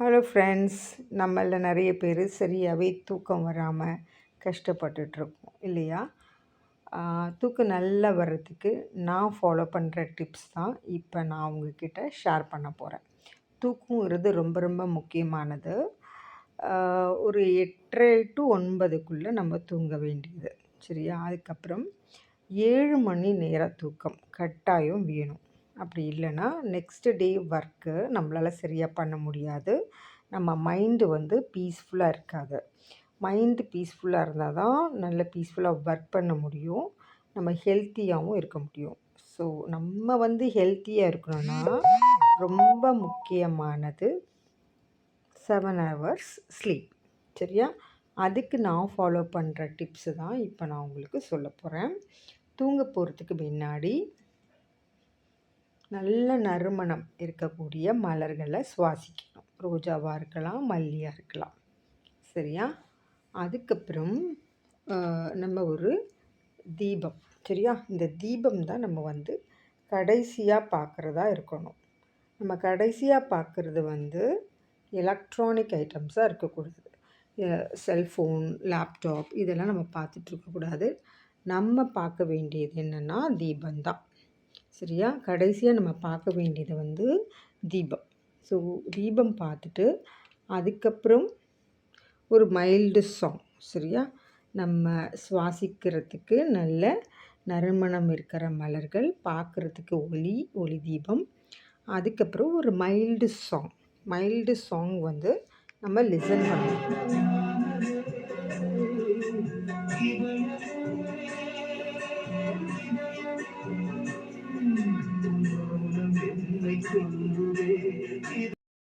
Hello friends நம்மள நிறைய பேர் சரியாகவே தூக்கம் வராமல் கஷ்டப்பட்டுட்ருக்கோம் இல்லையா? தூக்கம் நல்லா வர்றதுக்கு நான் ஃபாலோ பண்ணுற டிப்ஸ் தான் இப்போ நான் உங்ககிட்ட ஷேர் பண்ண போகிறேன் தூக்கங்கிறது ரொம்ப ரொம்ப முக்கியமானது. ஒரு எட்டரை டு ஒன்பதுக்குள்ளே நம்ம தூங்க வேண்டியது சரியா? அதுக்கப்புறம் ஏழு மணி நேர தூக்கம் கட்டாயம் வேணும். அப்படி இல்லைன்னா நெக்ஸ்ட்டு டே ஒர்க்கு நம்மளால் சரியாக பண்ண முடியாது. நம்ம மைண்டு வந்து பீஸ்ஃபுல்லாக இருக்காது. மைண்டு பீஸ்ஃபுல்லாக இருந்தால் தான் நல்ல பீஸ்ஃபுல்லாக ஒர்க் பண்ண முடியும். நம்ம ஹெல்த்தியாகவும் இருக்க முடியும். ஸோ நம்ம வந்து ஹெல்த்தியாக இருக்கணும்னா ரொம்ப முக்கியமானது செவன் ஹவர்ஸ் ஸ்லீப் சரியா? அதுக்கு நான் ஃபாலோ பண்ணுற டிப்ஸு தான் இப்போ நான் உங்களுக்கு சொல்ல போகிறேன் தூங்க போகிறதுக்கு முன்னாடி நல்ல நறுமணம் இருக்கக்கூடிய மலர்களை சுவாசிக்கணும். ரோஜாவாக இருக்கலாம் மல்லியாக இருக்கலாம். சரியா? அதுக்கப்புறம் நம்ம ஒரு தீபம். சரியா? இந்த தீபம் தான் நம்ம வந்து கடைசியாக பார்க்குறதா இருக்கணும். நம்ம கடைசியாக பார்க்குறது வந்து எலக்ட்ரானிக் ஐட்டம்ஸாக இருக்கக்கூடாது. செல்ஃபோன் லேப்டாப் இதெல்லாம் நம்ம பார்த்துட்ருக்கக்கூடாது நம்ம பார்க்க வேண்டியது என்னென்னா தீபம் தான். சரியா? கடைசியாக நம்ம பார்க்க வேண்டியது வந்து தீபம். ஸோ தீபம் பார்த்துட்டு அதுக்கப்புறம் ஒரு மைல்டு சாங் சரியா? நம்ம சுவாசிக்கிறதுக்கு நல்ல நறுமணம் இருக்கிற மலர்கள் பார்க்குறதுக்கு ஒளி ஒளி தீபம். அதுக்கப்புறம் ஒரு மைல்டு சாங் மைல்டு சாங் வந்து நம்ம லிசன் பண்ணணும். ചിന്തേ